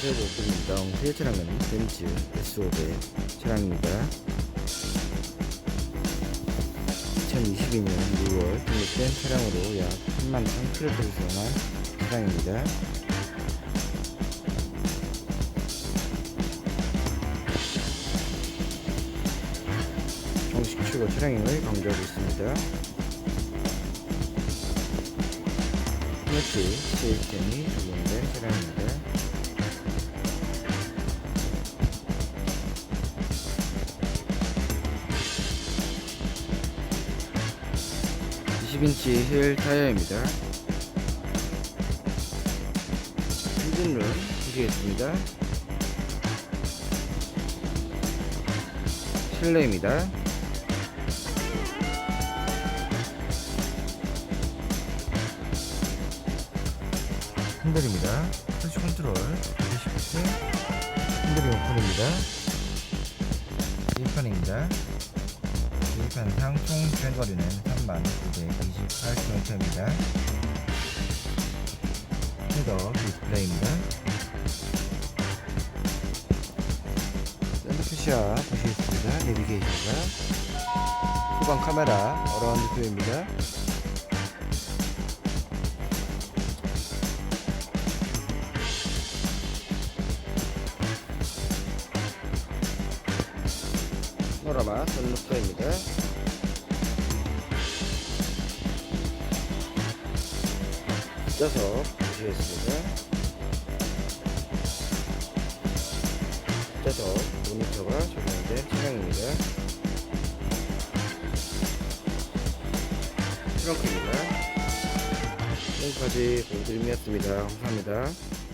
안녕하세요. 모bil입니다 오늘 차량은 벤츠 S500 차량입니다. 2022년 6월 등록된 차량으로 약 3만 3km를 사용한 차량입니다. 정식 출고 차량임을 강조하고 있습니다. 스마트 시스템이 적용된 차량입니다 20인치 힐 타이어입니다. 엔진룸 보시겠습니다. 실내입니다. 핸들입니다. 터치 컨트롤 20피트 핸들이 오픈입니다. A판입니다. A판상 총 주행거리는 3928km입니다. 헤더 디스플레이입니다. 샌드 표시와 보시겠습니다. 내비게이션과 후방 카메라 어라운드 뷰입니다. 파노라마 선루프입니다. 뒷좌석 보시겠습니다. 뒷좌석 모니터가 적용된 차량입니다. 트렁크입니다. 지금까지 보여드림이었습니다. 감사합니다.